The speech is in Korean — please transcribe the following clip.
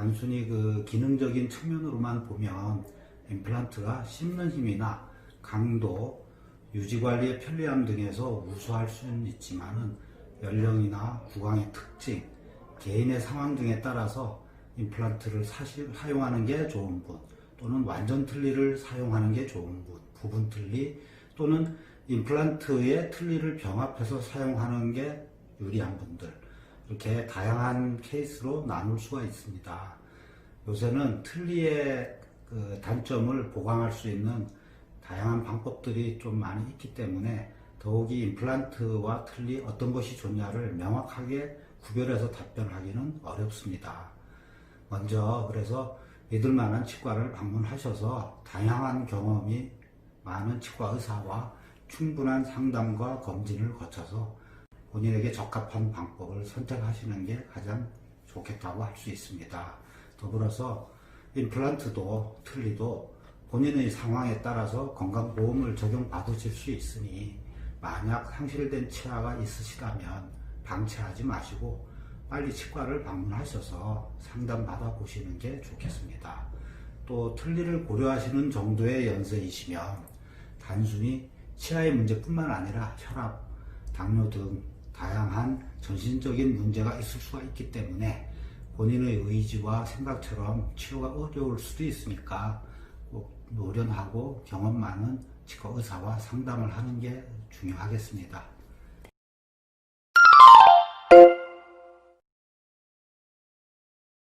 단순히 그 기능적인 측면으로만 보면 임플란트가 씹는 힘이나 강도, 유지 관리의 편리함 등에서 우수할 수는 있지만은 연령이나 구강의 특징, 개인의 상황 등에 따라서 임플란트를 사실 사용하는 게 좋은 분, 또는 완전 틀니를 사용하는 게 좋은 분, 부분 틀니, 또는 임플란트의 틀니를 병합해서 사용하는 게 유리한 분들, 이렇게 다양한 케이스로 나눌 수가 있습니다. 요새는 틀니의 그 단점을 보강할 수 있는 다양한 방법들이 좀 많이 있기 때문에 더욱이 임플란트와 틀니 어떤 것이 좋냐를 명확하게 구별해서 답변하기는 어렵습니다. 먼저 그래서 믿을 만한 치과를 방문하셔서 다양한 경험이 많은 치과 의사와 충분한 상담과 검진을 거쳐서 본인에게 적합한 방법을 선택하시는 게 가장 좋겠다고 할 수 있습니다. 더불어서 임플란트도 틀니도 본인의 상황에 따라서 건강보험을 적용받으실 수 있으니 만약 상실된 치아가 있으시다면 방치하지 마시고 빨리 치과를 방문하셔서 상담 받아 보시는 게 좋겠습니다. 또 틀니를 고려하시는 정도의 연세이시면 단순히 치아의 문제뿐만 아니라 혈압, 당뇨 등 다양한 전신적인 문제가 있을 수가 있기 때문에 본인의 의지와 생각처럼 치료가 어려울 수도 있으니까 꼭 노련하고 경험 많은 치과 의사와 상담을 하는 게 중요하겠습니다.